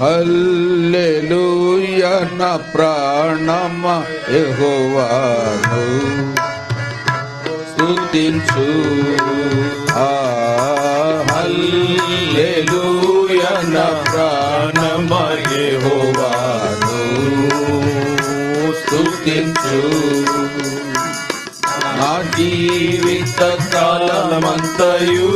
హల్లెలూయ నా ప్రాణమ యెహోవాను. స్తుతించు. ఆ హల్లెలూయ నా ప్రాణమ యెహోవాను. స్తుతించు. నా జీవిత కాలమంతయు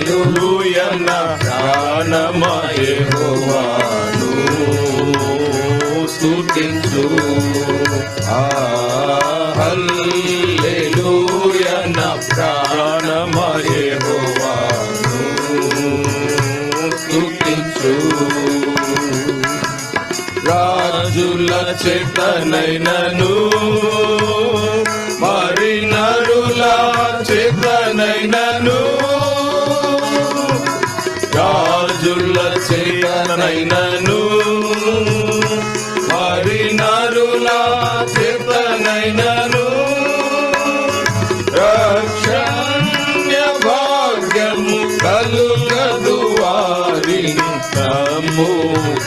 హల్లెలూయ నా ప్రాణమయెహోవాను స్తుతించు. ఆ హల్లెలూయ నా ప్రాణమయెహోవాను స్తుతించు. రాజుల చేతనైనను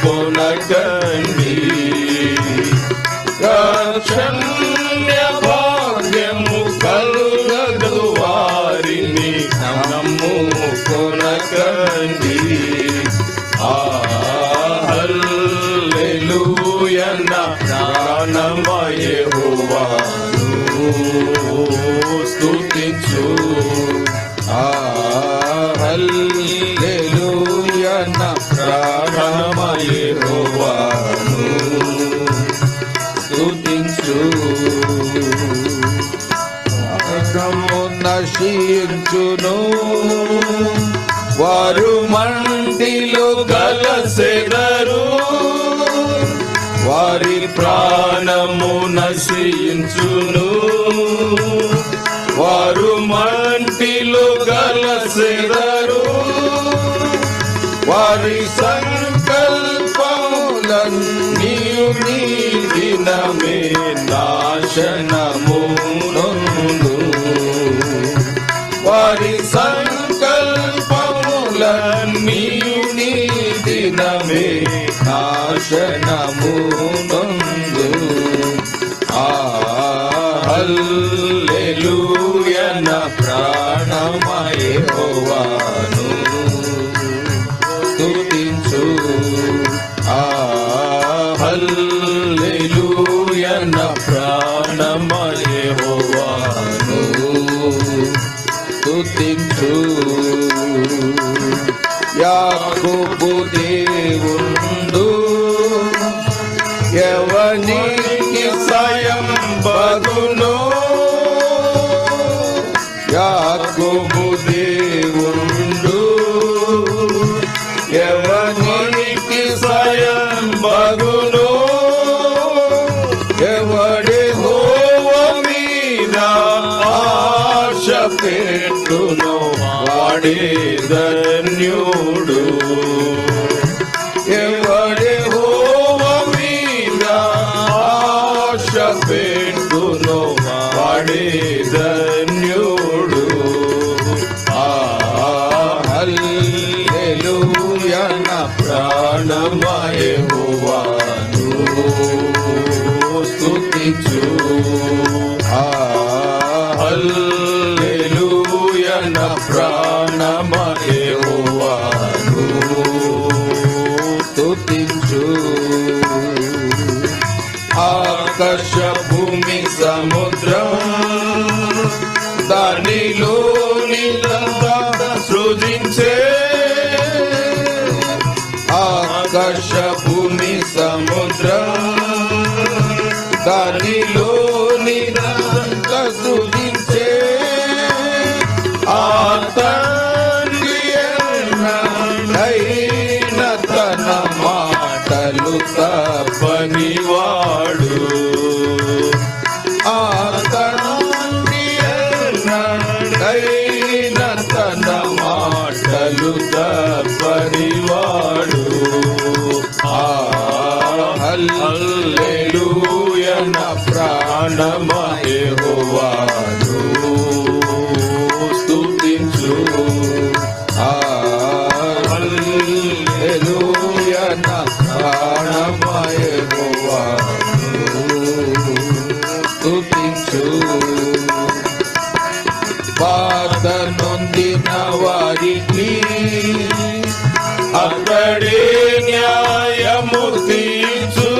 కొనకండి. రక్షణ్య భాగ్యము కలుగదు వారిని తమ్ము కొనకండి. ఆ హల్లెలూయ స్తుతించు. ఆ కలసెదరు వారి ప్రాణము నశించును. వారు మంటిలో గలసెదరు వారి సంకల్పములన్నీయు నీ దినమే నాశనమును వారి సం నాశనమునందు ఆ హల్లెలూయ నా యాకోబు దేవుండు ఎవనికి సాయం బగునో ఎవడి హోవ మీద ఆశ పెట్టును వాడే ధన్యుడు ఎవడి హోవ మీద ఆశ పెట్టును వాడే લો નિદાન કસુદિન బాధ నొందిన వారికి అక్కడే న్యాయము తీర్చు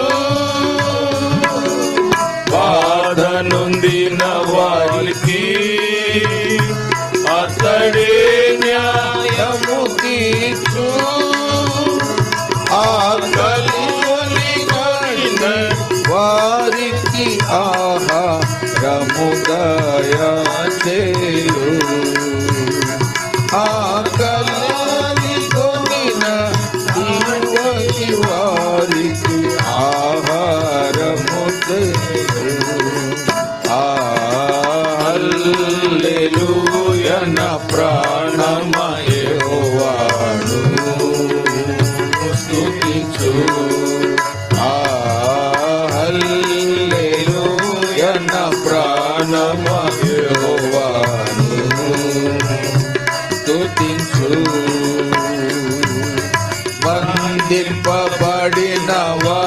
મેલું એના પ્રાણમાં એવાડું સ્તુતિ છું આ હલ્લેલું એના પ્રાણમાં એવાડું સ્તુતિ છું મંદિર પબડી નવા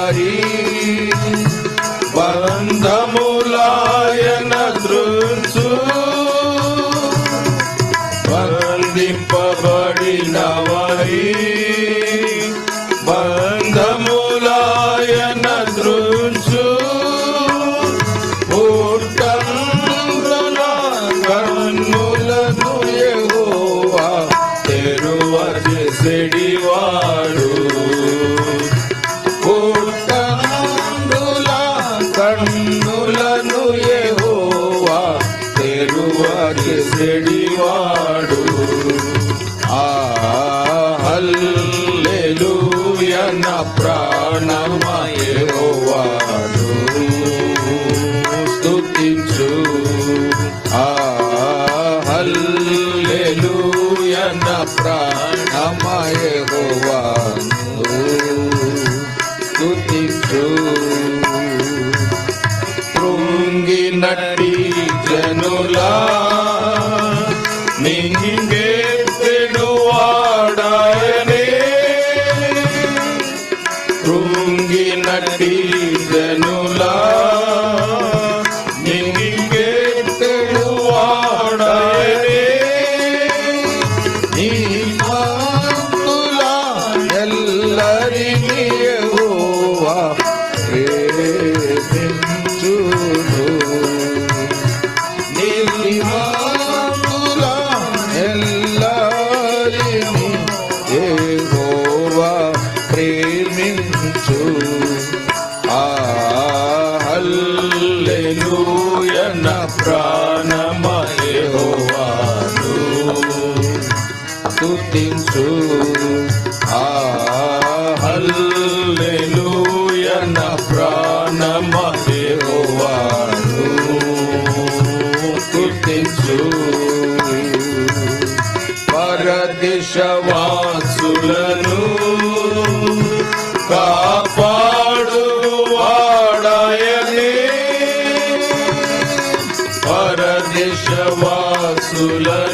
దేశవాసులను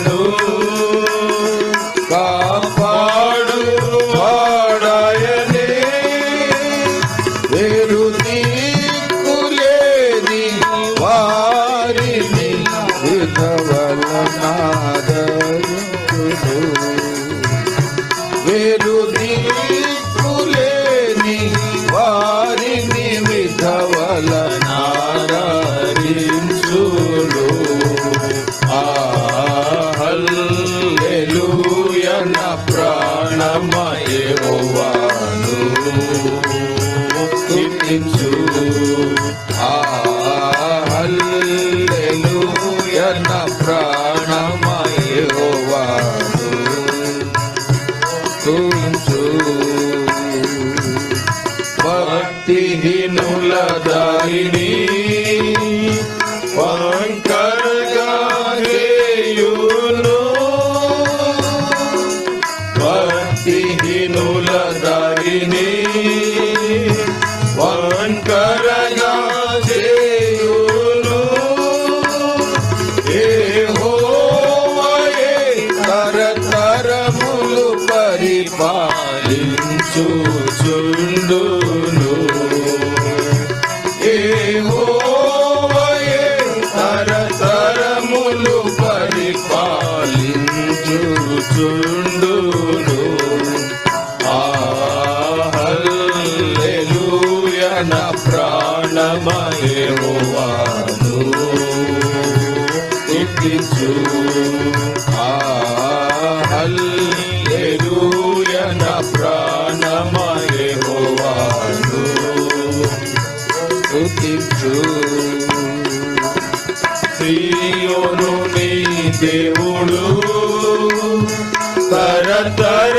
Prabhu. స్థుతించుచుండును ఆహల్లెలూయ నా ప్రాణమయేవాను స్థుతించు ఆహల్లెలూయ నా ప్రాణమయేవాను స్థుతించు దేవుడు Die.